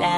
la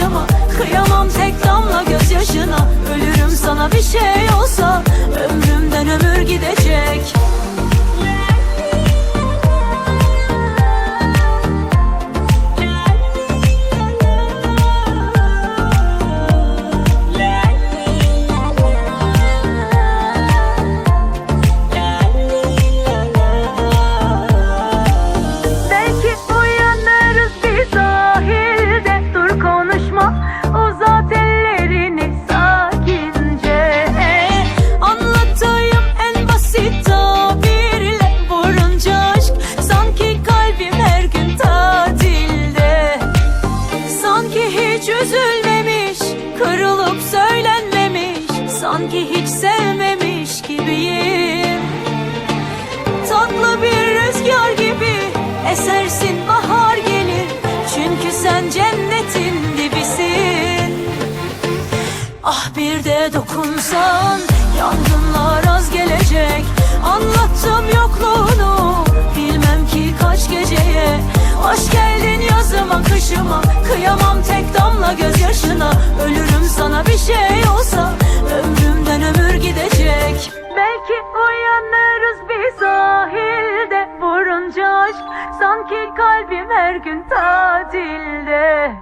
kışıma Kıyamam tek damla gözyaşına. Ölürüm sana bir şey olsa. Ömrümden hiç üzülmemiş Kırılıp söylenmemiş Sanki hiç sevmemiş gibiyim. Tatlı bir rüzgar gibi esersin bahar gelir Çünkü sen cennetin dibisin Ah bir de dokunsan yangınlar tek damla gözyaşına. Ölürüm sana bir şey olsa Ömrümden ömür gidecek. Belki uyanırız bir sahilde Vurunca aşk sanki kalbim her gün tatilde.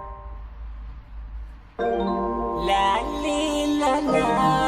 La li la la